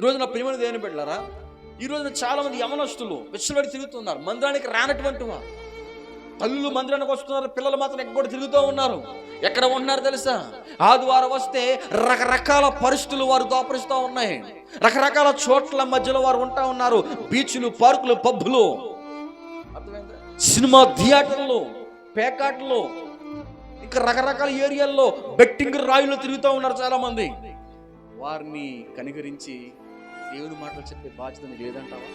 బిడ్డలారా ఈ రోజున ఈరోజు చాలామంది యమనస్తులు విచ్చలబడి తిరుగుతున్నారు. మందిరానికి రానటువంటి వారు తల్లులు మందిరానికి వస్తున్నారు పిల్లలు మాత్రం ఎక్కడ తిరుగుతూ ఉన్నారు. ఎక్కడ ఉంటున్నారు తెలుసా? ఆదివారం వస్తే రకరకాల పరిస్థితులు వారు దోపరిస్తూ ఉన్నాయి. రకరకాల చోట్ల మధ్యలో వారు ఉంటా ఉన్నారు. బీచ్లు పార్కులు పబ్బులు. సినిమా థియేటర్లు పేకాట్లు ఇంకా రకరకాల ఏరియాల్లో బెట్టింగ్ రాయిలో తిరుగుతూ ఉన్నారు చాలా మంది వారిని కనికరించి దేవుని మాటలు చెప్పే బాధ్యత నీకు లేదంటావా?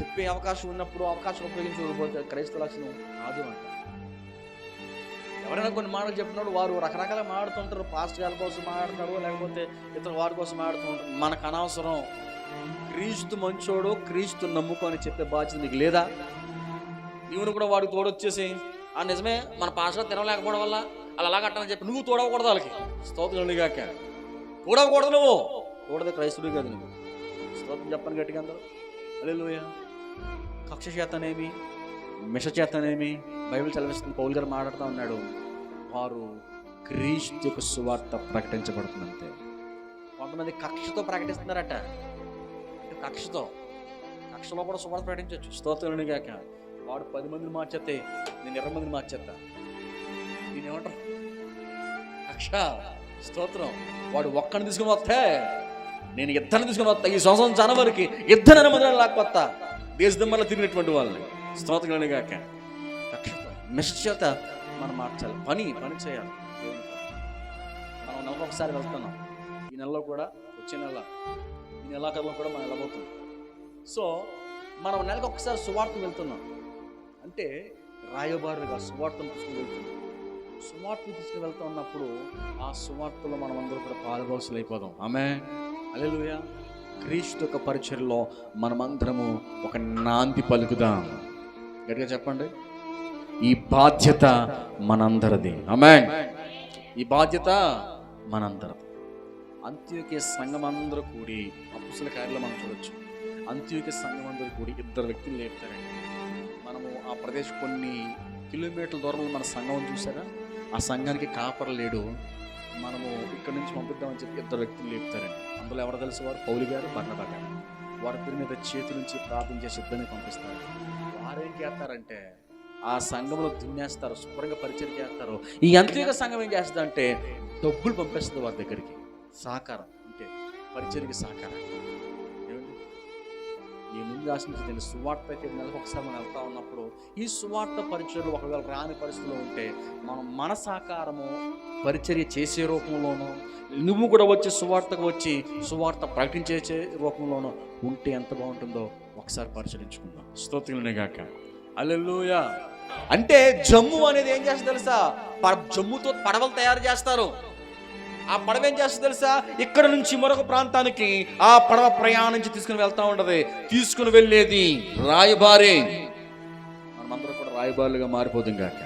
చెప్పే అవకాశం ఉన్నప్పుడు అవకాశం ఉపయోగించకపోతే క్రైస్తవ లక్షణం కాదు అంట. ఎవరైనా కొన్ని మాటలు చెప్పినప్పుడు వారు రకరకాల మాడుతుంటారు పాస్ట్ గారి కోసం మాట్లాడతారు లేకపోతే ఇతర వారి కోసం మాట్లాడుతుంటారు మనకు అనవసరం. క్రీస్తు మంచోడు క్రీస్తు నమ్ముకొని చెప్పే బాధ్యత నీకు లేదా? ఈవెను కూడా వాడికి తోడొచ్చేసి ఆ నిజమే మన పాస్టర్ తినలేకపోవడం వల్ల అలా అలా చెప్పి నువ్వు తోడవకూడదు వాళ్ళకి. స్తోత్రం కాక తోడవకూడదు నువ్వు. తోడదే క్రైస్తుడు కాదు నువ్వు స్తోత్రం చెప్పని గట్టిగా అందరూ. అలెలుయ కక్ష చేతనేమి మిష చేతనేమి బైబిల్ చదివిస్తున్న పౌల్ గారు మాట్లాడుతూ ఉన్నాడు. వారు క్రీస్తు యొక్క సువార్త ప్రకటించబడుతుందంతే. కొంతమంది కక్షతో ప్రకటిస్తున్నారట. కక్షతో. కక్షలో కూడా సువార్త ప్రకటించవచ్చు. స్తోత్రులని కాక. వాడు పది మందిని మార్చేస్తే నేను ఇరవై మందిని మార్చేస్తా నేను ఏమంటారు? కక్ష స్తోత్రం. వాడు ఒక్కడిని తీసుకుని వస్తే నేను ఇద్దరిని తీసుకుని వస్తా. ఈ సంవత్సరం జనవరికి ఇద్దరు మందిని లాక్కొత్తా దేశదమ్మలో తిరిగినటువంటి వాళ్ళని. స్తోత్రుని కాక కక్షతో మనం మార్చాలి. పని పని చేయాలి. మనం నెలకు ఒకసారి వెళ్తున్నాం. ఈ నెలలో కూడా వచ్చే నెల ఈ నెలాఖరులో కూడా మనం వెళ్ళబోతున్నాం. సో మనం నెలకు ఒకసారి సువార్త వెళ్తున్నాం. అంటే రాయబారులుగా సువార్తను తీసుకుని వెళ్తున్నాం సువార్తను తీసుకుని వెళ్తా ఉన్నప్పుడు ఆ సువార్తలో మనం అందరూ కూడా పాల్గొవలసి అయిపోదాం ఆమె అలెలుయ క్రీస్తు యొక్క పరిచయలో మనమందరము ఒక నాంది పలుకుదాం. గట్టిగా చెప్పండి. ఈ బాధ్యత మనందరిది. ఆమె ఈ బాధ్యత మనందరిది. అంత్యోకే సంఘం అందరూ కూడి అప్పుసల కార్యాలు మనం చూడొచ్చు. అంత్యోకే సంఘం అందరూ కూడి ఇద్దరు వ్యక్తులు లేపుతారండి. మనము ఆ ప్రదేశం కొన్ని కిలోమీటర్ల దూరంలో మన సంఘం చూసారా? ఆ సంఘానికి కాపర లేడు. మనము ఇక్కడి నుంచి పంపిద్దామని చెప్పి ఇద్దరు వ్యక్తులు లేపుతారండి. అందులో ఎవరు తెలుసు వారు పౌలి గారు బర్ణబా గారు. వారి పేరు మీద చేతి నుంచి ప్రార్థన చేసి ఇద్దరిని పంపిస్తారు. వారేం చేస్తారంటే ఆ సంఘంలో దున్నేస్తారు శుభ్రంగా పరిచయం చేస్తారు. ఈ అంత్యోగ సంఘం ఏం చేస్తుందంటే డబ్బులు పంపిస్తుంది వారి దగ్గరికి. సహకారం అంటే పరిచయకి సహకారం. ఆశించింది సువార్తకి నెలకు ఒకసారి మనం వెళ్తా ఉన్నప్పుడు ఈ సువార్త పరిచయలు ఒకవేళ రాని పరిస్థితిలో ఉంటే మనం మన సహకారము పరిచర్య చేసే రూపంలోనూ నువ్వు కూడా వచ్చి సువార్తకు వచ్చి సువార్త ప్రకటించే రూపంలోనూ ఉంటే ఎంత బాగుంటుందో ఒకసారి పరిశీలించుకుందాం. స్తోత్రులనే గాక. అల్లెలుయా అంటే జమ్ము అనేది ఏం చేస్తుంది తెలుసా? జమ్ముతో పడవలు తయారు చేస్తారు. ఆ పడవ ఏం చేస్తుంది తెలుసా? ఇక్కడ నుంచి మరొక ప్రాంతానికి ఆ పడవ ప్రయాణించి తీసుకుని వెళ్తా ఉంటది. తీసుకుని వెళ్ళేది రాయబారే. మనమందరం కూడా రాయబారులుగా మారిపోతుంది కాక.